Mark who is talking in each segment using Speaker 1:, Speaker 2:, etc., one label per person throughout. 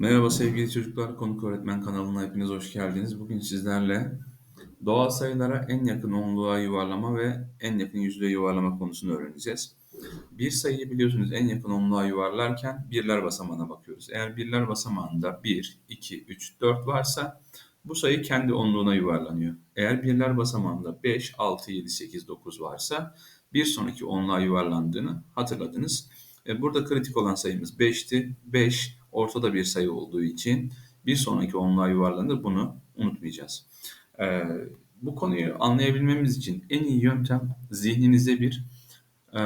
Speaker 1: Merhaba sevgili çocuklar, Konuk Öğretmen kanalına hepiniz hoş geldiniz. Bugün sizlerle doğal sayılara en yakın onluğa yuvarlama ve en yakın yüzlüğe yuvarlama konusunu öğreneceğiz. Bir sayıyı biliyorsunuz en yakın onluğa yuvarlarken birler basamağına bakıyoruz. Eğer birler basamağında 1, 2, 3, 4 varsa bu sayı kendi onluğuna yuvarlanıyor. Eğer birler basamağında 5, 6, 7, 8, 9 varsa bir sonraki onluğa yuvarlandığını hatırladınız. E, burada kritik olan sayımız 5'ti. 5 ortada bir sayı olduğu için bir sonraki onluğa yuvarlanır. Bunu unutmayacağız. E, bu konuyu anlayabilmemiz için en iyi yöntem zihninize bir e,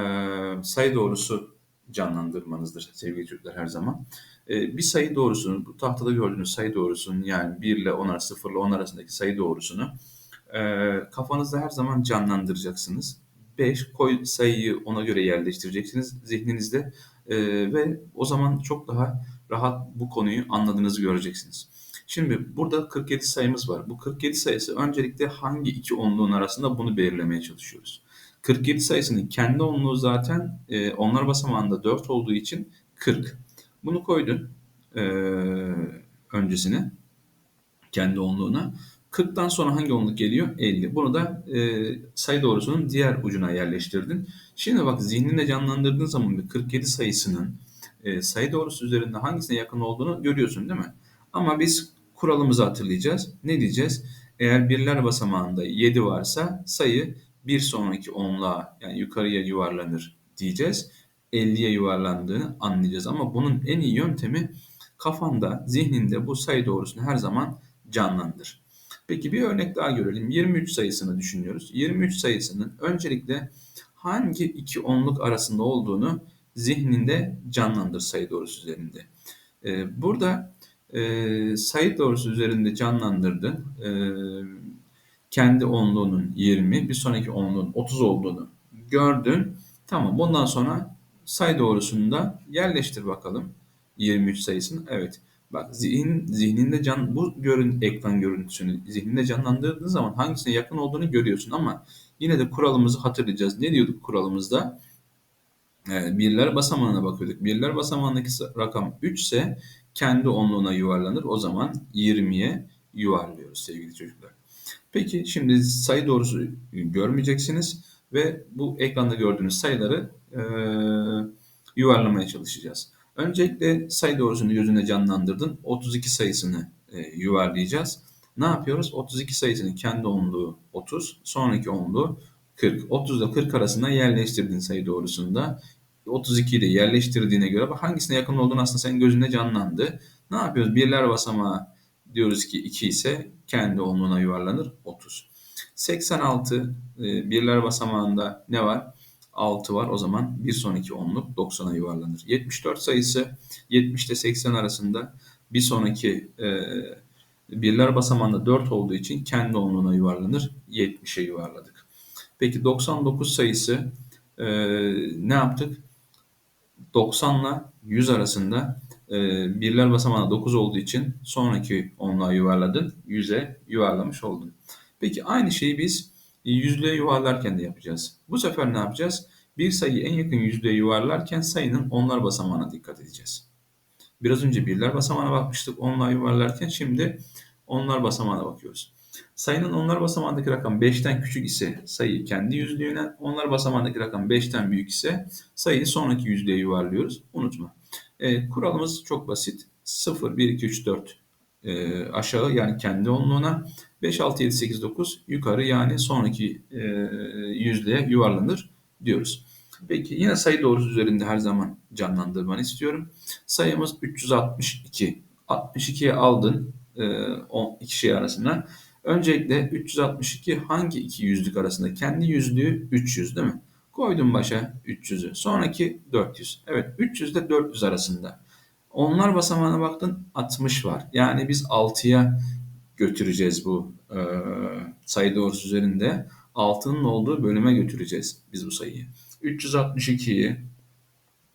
Speaker 1: sayı doğrusu canlandırmanızdır sevgili çocuklar her zaman. bir sayı doğrusunu, bu tahtada gördüğünüz sayı doğrusunu yani 1 ile 10 arası, 0 ile 10 arasındaki sayı doğrusunu kafanızda her zaman canlandıracaksınız. 5 koy sayıyı ona göre yerleştireceksiniz zihninizde e, ve o zaman çok daha rahat bu konuyu anladığınızı göreceksiniz. Şimdi burada 47 sayımız var. Bu 47 sayısı öncelikle hangi iki onluğun arasında bunu belirlemeye çalışıyoruz. 47 sayısının kendi onluğu zaten e, onlar basamağında 4 olduğu için 40. Bunu koydun e, öncesine kendi onluğuna. 40'tan sonra hangi onluk geliyor? 50. Bunu da e, sayı doğrusunun diğer ucuna yerleştirdin. Şimdi bak zihninde canlandırdığın zaman bir 47 sayısının e, sayı doğrusu üzerinde hangisine yakın olduğunu görüyorsun değil mi? Ama biz kuralımızı hatırlayacağız. Ne diyeceğiz? Eğer birler basamağında 7 varsa sayı bir sonraki onluğa yani yukarıya yuvarlanır diyeceğiz. 50'ye yuvarlandığını anlayacağız. Ama bunun en iyi yöntemi kafanda, zihninde bu sayı doğrusunu her zaman canlandır. Peki bir örnek daha görelim. 23 sayısını düşünüyoruz. 23 sayısının öncelikle hangi iki onluk arasında olduğunu zihninde canlandır sayı doğrusu üzerinde. Ee, burada e, sayı doğrusu üzerinde canlandırdın. E, kendi onluğunun 20, bir sonraki onluğun 30 olduğunu gördün. Tamam bundan sonra sayı doğrusunu da yerleştir bakalım. 23 sayısını. Evet. Bak zihin, zihninde can bu görün ekran görüntüsünü zihninde canlandırdığın zaman hangisine yakın olduğunu görüyorsun ama yine de kuralımızı hatırlayacağız. Ne diyorduk kuralımızda? Ee, birler basamağına bakıyorduk. Birler basamağındaki rakam 3 ise kendi onluğuna yuvarlanır. O zaman 20'ye yuvarlıyoruz sevgili çocuklar. Peki şimdi sayı doğrusu görmeyeceksiniz ve bu ekranda gördüğünüz sayıları e, yuvarlamaya çalışacağız. Öncelikle sayı doğrusunu gözüne canlandırdın. 32 sayısını e, yuvarlayacağız. Ne yapıyoruz? 32 sayısının kendi onluğu 30, sonraki onluğu 40. 30 ile 40 arasında yerleştirdin sayı doğrusunda. 32 ile yerleştirdiğine göre bak hangisine yakın olduğunu aslında senin gözünde canlandı. Ne yapıyoruz? Birler basamağı diyoruz ki 2 ise kendi onluğuna yuvarlanır 30. 86 e, birler basamağında ne var? 6 var. O zaman bir sonraki onluk 90'a yuvarlanır. 74 sayısı 70 ile 80 arasında bir sonraki e, birler basamağında 4 olduğu için kendi onluğuna yuvarlanır. 70'e yuvarladık. Peki 99 sayısı e, ne yaptık? 90 ile 100 arasında e, birler basamağında 9 olduğu için sonraki onluğa yuvarladın. 100'e yuvarlamış oldun. Peki aynı şeyi biz yüzlüğe yuvarlarken de yapacağız. Bu sefer ne yapacağız? Bir sayıyı en yakın yüzlüğe yuvarlarken sayının onlar basamağına dikkat edeceğiz. Biraz önce birler basamağına bakmıştık onlar yuvarlarken şimdi onlar basamağına bakıyoruz. Sayının onlar basamağındaki rakam 5'ten küçük ise sayıyı kendi yüzlüğüne, onlar basamağındaki rakam 5'ten büyük ise sayıyı sonraki yüzlüğe yuvarlıyoruz. Unutma. E, kuralımız çok basit. 0, 1, 2, 3, 4 e, aşağı yani kendi onluğuna 5, 6, 7, 8, 9 yukarı yani sonraki e, yüzlüğe yuvarlanır diyoruz. Peki yine sayı doğrusu üzerinde her zaman canlandırmanı istiyorum. Sayımız 362. 62'ye aldın e, iki şey arasında. Öncelikle 362 hangi iki yüzlük arasında? Kendi yüzlüğü 300 değil mi? Koydum başa 300'ü. Sonraki 400. Evet 300 ile 400 arasında. Onlar basamağına baktın 60 var. Yani biz 6'ya götüreceğiz bu e, sayı doğrusu üzerinde. 6'nın olduğu bölüme götüreceğiz biz bu sayıyı. 362'yi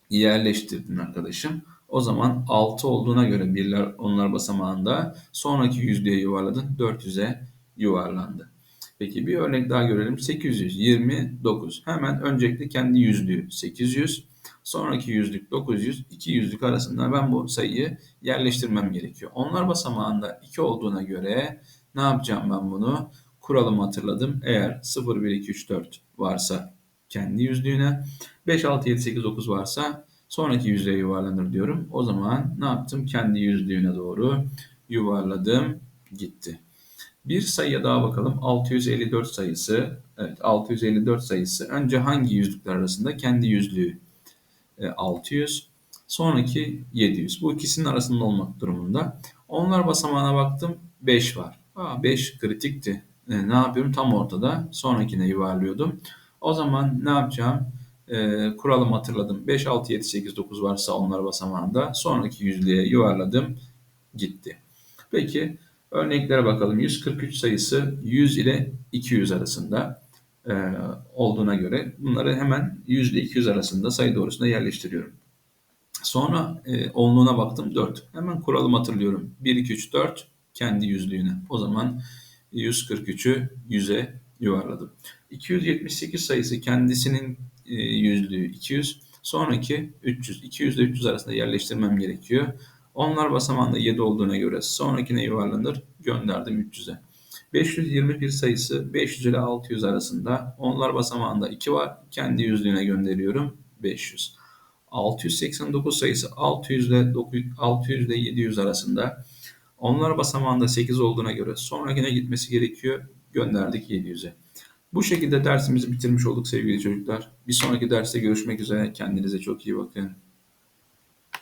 Speaker 1: yerleştirdin arkadaşım. O zaman 6 olduğuna göre birler onlar basamağında sonraki yüzdeye yuvarladın 400'e yuvarlandı. Peki bir örnek daha görelim. 829. Hemen öncelikle kendi yüzlüğü 800. Sonraki yüzlük 900, iki yüzlük arasında ben bu sayıyı yerleştirmem gerekiyor. Onlar basamağında 2 olduğuna göre ne yapacağım ben bunu? Kuralımı hatırladım. Eğer 0, 1, 2, 3, 4 varsa kendi yüzlüğüne, 5, 6, 7, 8, 9 varsa sonraki yüzlüğe yuvarlanır diyorum. O zaman ne yaptım? Kendi yüzlüğüne doğru yuvarladım, gitti. Bir sayıya daha bakalım. 654 sayısı. Evet 654 sayısı. Önce hangi yüzlükler arasında? Kendi yüzlüğü e, 600. Sonraki 700. Bu ikisinin arasında olmak durumunda. Onlar basamağına baktım. 5 var. Aa, 5 kritikti. E, ne yapıyorum? Tam ortada. Sonrakine yuvarlıyordum. O zaman ne yapacağım? E, kuralımı hatırladım. 5, 6, 7, 8, 9 varsa onlar basamağında. Sonraki yüzlüğe yuvarladım. Gitti. Peki örneklere bakalım. 143 sayısı 100 ile 200 arasında e, olduğuna göre bunları hemen 100 ile 200 arasında sayı doğrusuna yerleştiriyorum. Sonra e, onluğuna baktım 4. Hemen kuralımı hatırlıyorum. 1, 2, 3, 4 kendi yüzlüğüne. O zaman 143'ü 100'e yuvarladım. 278 sayısı kendisinin yüzlüğü 200. Sonraki 300. 200 ile 300 arasında yerleştirmem gerekiyor. Onlar basamağında 7 olduğuna göre sonrakine yuvarlanır. Gönderdim 300'e. 521 sayısı 500 ile 600 arasında. Onlar basamağında 2 var. Kendi yüzlüğüne gönderiyorum. 500. 689 sayısı 600 ile 900, 600 ile 700 arasında. Onlar basamağında 8 olduğuna göre sonrakine gitmesi gerekiyor. Gönderdik 700'e. Bu şekilde dersimizi bitirmiş olduk sevgili çocuklar. Bir sonraki derste görüşmek üzere. Kendinize çok iyi bakın.